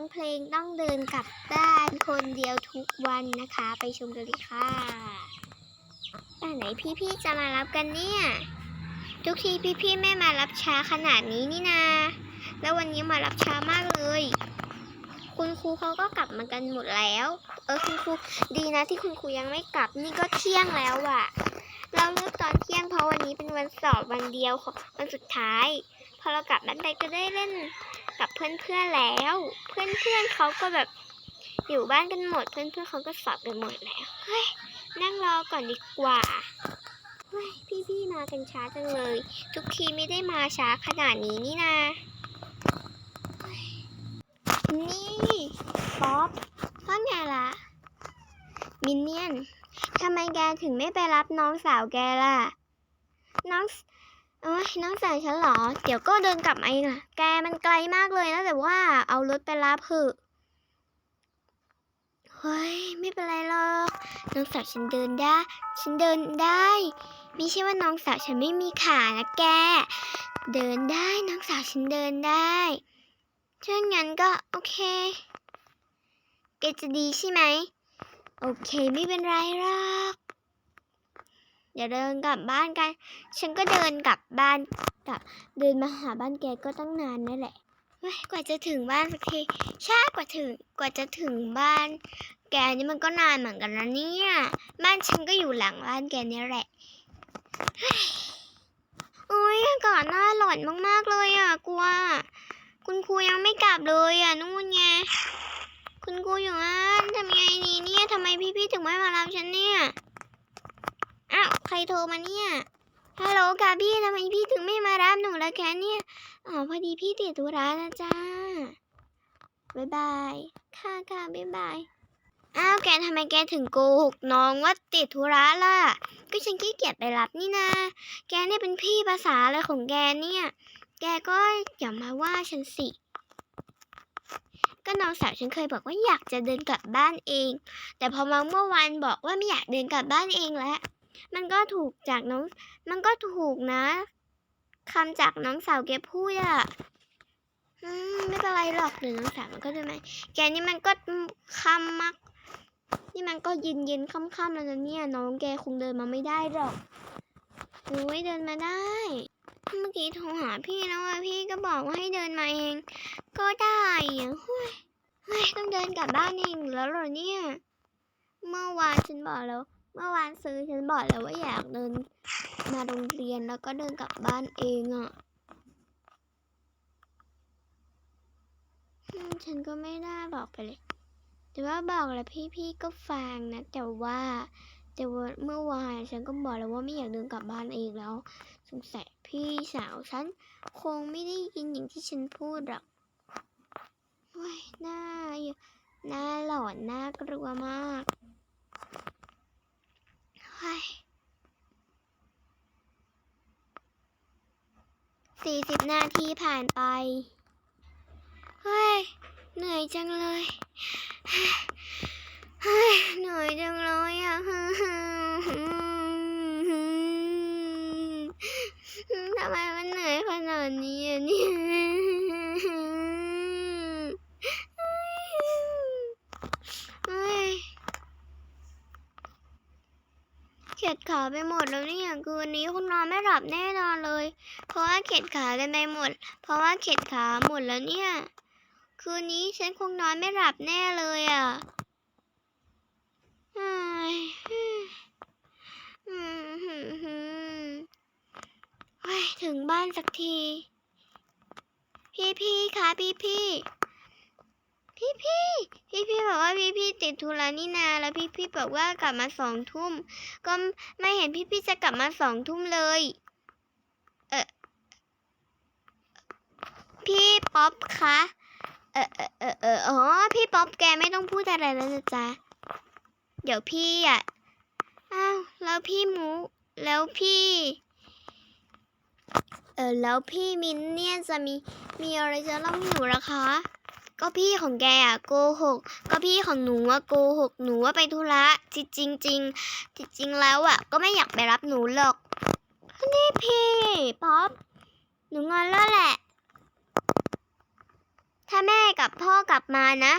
องเพลงต้องเดินกลับบ้านคนเดียวทุกวันนะคะ ไปชมกันเลยค่ะป่านไหนพี่ๆจะมารับกันเนี่ย ทุกทีพี่ๆไม่มารับช้าขนาดนี้นี่นา แล้ววันนี้มารับช้ามากเลย คุณครูเขาก็กลับมากันหมดแล้ว เออคุณครูดีนะที่คุณครูยังไม่กลับนี่ก็เที่ยงแล้วอะเราเลิกตอนเที่ยงเพราะวันนี้เป็นวันสอบวันเดียวของวันสุดท้าย พอเรากลับบ้านไปก็ได้เล่น เพื่อนๆแล้ว เพื่อนๆเขาก็แบบอยู่บ้านกันหมด เพื่อนๆเขาก็สอบกันหมดแล้วเฮ้ยนั่งรอก่อนดีกว่าเฮ้ยพี่ๆมากันช้าจังเลย ทุกทีไม่ได้มาช้าขนาดนี้นี่นานี่ป๊อปว่าไงล่ะ มินเนี่ยนทำไมแกถึงไม่ไปรับน้องสาวแกล่ะ น้อง เอ้ยน้องสาวฉันเหรอ เดี๋ยวก็เดินกลับมาเองอะแกมันไกลมากเลยนะแต่ว่าเอารถไปรับเถอะเฮ้ยไม่เป็นไรหรอก น้องสาวฉันเดินได้ ฉันเดินได้ ไม่ใช่ว่าน้องสาวฉันไม่มีขานะแก เดินได้น้องสาวฉันเดินได้ถ้างั้นก็โอเค แกจะดีใช่ไหม โอเคไม่เป็นไรหรอก เดี๋ยวเดินกลับบ้านกัน ฉันก็เดินกลับบ้านกลับเดินมาหาบ้านแกก็ตั้งนานนั่นแหละเฮ้ยกว่าจะถึงบ้านสักทีช้ากว่าถึงกว่าจะถึงบ้าน แกนี่มันก็นานเหมือนกันนะเนี่ย บ้านฉันก็อยู่หลังบ้านแกนี่แหละเฮ้ยโอ้ยอากาศน่าหลอนมากๆเลยอะกลัว คุณครูยังไม่กลับเลยอะนู่นไงคุณครูอยู่อ่านทำไงดีเนี่ยทำไมพี่ๆถึงไม่มารับฉันเนี่ย ใครโทรมาเนี่ย ฮัลโหลค่ะพี่ทำไมพี่ถึงไม่มารับหนูละแคะเนี่ย อ๋อพอดีพี่ติดธุระนะจ้าบ๊ายบาย ค่ะค่ะบ๊ายบาย อ้าวแกทำไมแกถึงโกหกน้องว่าติดธุระล่ะ ก็ฉันขี้เกียจไปรับนี่นา แกเนี่ยเป็นพี่ภาษาอะไรของแกเนี่ย แกก็อย่ามาว่าฉันสิก็น้องสาวฉันเคยบอกว่าอยากจะเดินกลับบ้านเอง แต่พอมาเมื่อวานบอกว่าไม่อยากเดินกลับบ้านเองแล้ว มันก็ถูกจากน้อง มันก็ถูกนะคำจากน้องสาวแกพูดอะอืมไม่เป็นไรหรอกเดี๋ยน้องสาวมันก็จะไม่แกนี่มันก็คำมัก นี่มันก็เย็นเย็นค่ำๆแล้วนะเนี่ย น้องแกคงเดินมาไม่ได้หรอกโอ้ยเดินมาได้ เมื่อกี้โทรหาพี่แล้วพี่ก็บอกว่าให้เดินมาเอง ก็ได้อะเฮ้ยเฮ้ยต้องเดินกลับบ้านเองแล้วเหรอเนี่ย เมื่อวานฉันบอกแล้ว เมื่อวานซื้อฉันบอกแล้วว่าอยากเดินมาโรงเรียนแล้วก็เดินกลับบ้านเองอะ่ะฉันก็ไม่ได้บอกไปเลย แต่ว่าบอกแล้วพี่ๆก็ฟังนะ แต่ว่า แต่ว่าเมื่อวานฉันก็บอกแล้วว่าไม่อยากเดินกลับบ้านเองแล้ว สงสัยพี่สาวฉันคงไม่ได้ยินอย่างที่ฉันพูดหรอกเฮ้ยน่าน่าหลอนน่ากลัวมาก สี่สิบนาทีผ่านไป เฮ้ย เหนื่อยจังเลย เฮ้ย เหนื่อยจังเลยอะทำไมมันเหนื่อยขนาดนี้อะเนี่ยเฮ้ยเข็ดขาไปหมดแล้วเนี่ยคืนนี้คงนอนไม่หลับแน่นอนเลย เพราะว่าเข็ดขากันไปหมด เพราะว่าเข็ดขาหมดแล้วเนี่ย คืนนี้ฉันคงนอนไม่หลับแน่เลยอะถึงบ้านสักที พี่พี่คะพี่พี่พี่พี่ พี่พี่บอกว่าพี่พี่ติดธุระนี่นา แล้วพี่พี่บอกว่ากลับมาสองทุ่ม ก็ไม่เห็นพี่พี่จะกลับมาสองทุ่มเลย เออพี่ป๊อปคะ เออเออเออเอออ๋อ พี่ป๊อปแกไม่ต้องพูดอะไรแล้วนะจ๊ะ เดี๋ยวพี่อะ อ้าว แล้วพี่หมู แล้วพี่ เออแล้วพี่มินเนี่ยจะมีมีอะไรจะเล่าให้หนูละคะ ก็พี่ของแกอะโกหก ก็พี่ของหนูอะโกหก หนูว่าไปธุระจริงจริงจริงจริงแล้วอะก็ไม่อยากไปรับหนูหรอก นี่พี่ป๊อปหนูงอนแล้วแหละ ถ้าแม่กับพ่อกลับมานะ